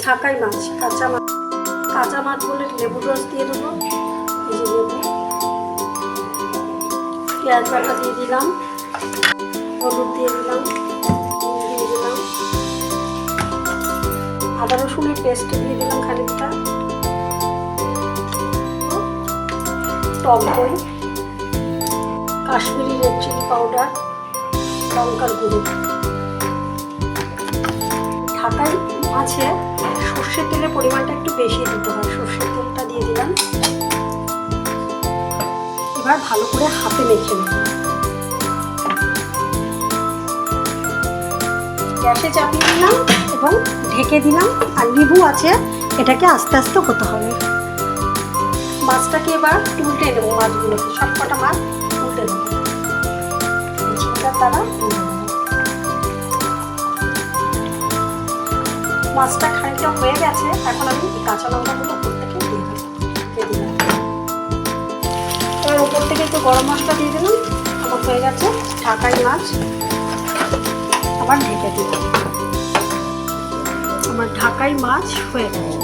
ঢাকাই মাছ, কাঁচা মাছ। কাঁচা মাছ বলে লেবুর রস দিয়ে দেবো। পেঁয়াজ বাটা দিয়ে দিলাম। হলুদ দিয়ে দিলাম। দিয়ে দিলাম। আদা রসুনের পেস্ট দিয়ে দিলাম খানিকটা। টক দই। Kashmiri red chilli powder. লঙ্কার গুঁড়ো। মাছে সর্ষের তেলের পরিমাণটা একটু বেশি দিতে হয় সর্ষের তেলটা দিয়ে দিলাম। এবার ভালো করে হাতে মেখে নেব। গ্যাসে চাপিয়ে দিলাম এবং ঢেকে দিলাম। আর লেবু আছে, এটাকে আস্তে আস্তে হতে হবে। মাছটাকে এবার উল্টে দেবো মাছগুলোকে। সব কটা মাছ উল্টে দেবো। ঝিঙ্গার দ্বারা মাছটা খানিকটা হয়ে গেছে, এখন আমি কাঁচা লঙ্কাগুলো উপর থেকে দিয়ে দিলাম এবার উপর থেকে একটু গরম মশলা দিয়ে দিলাম। আমার হয়ে গেছে ঢাকাই মাছ। আবার ঢেকে দিলাম। আমার ঢাকাই মাছ হয়ে গেছে।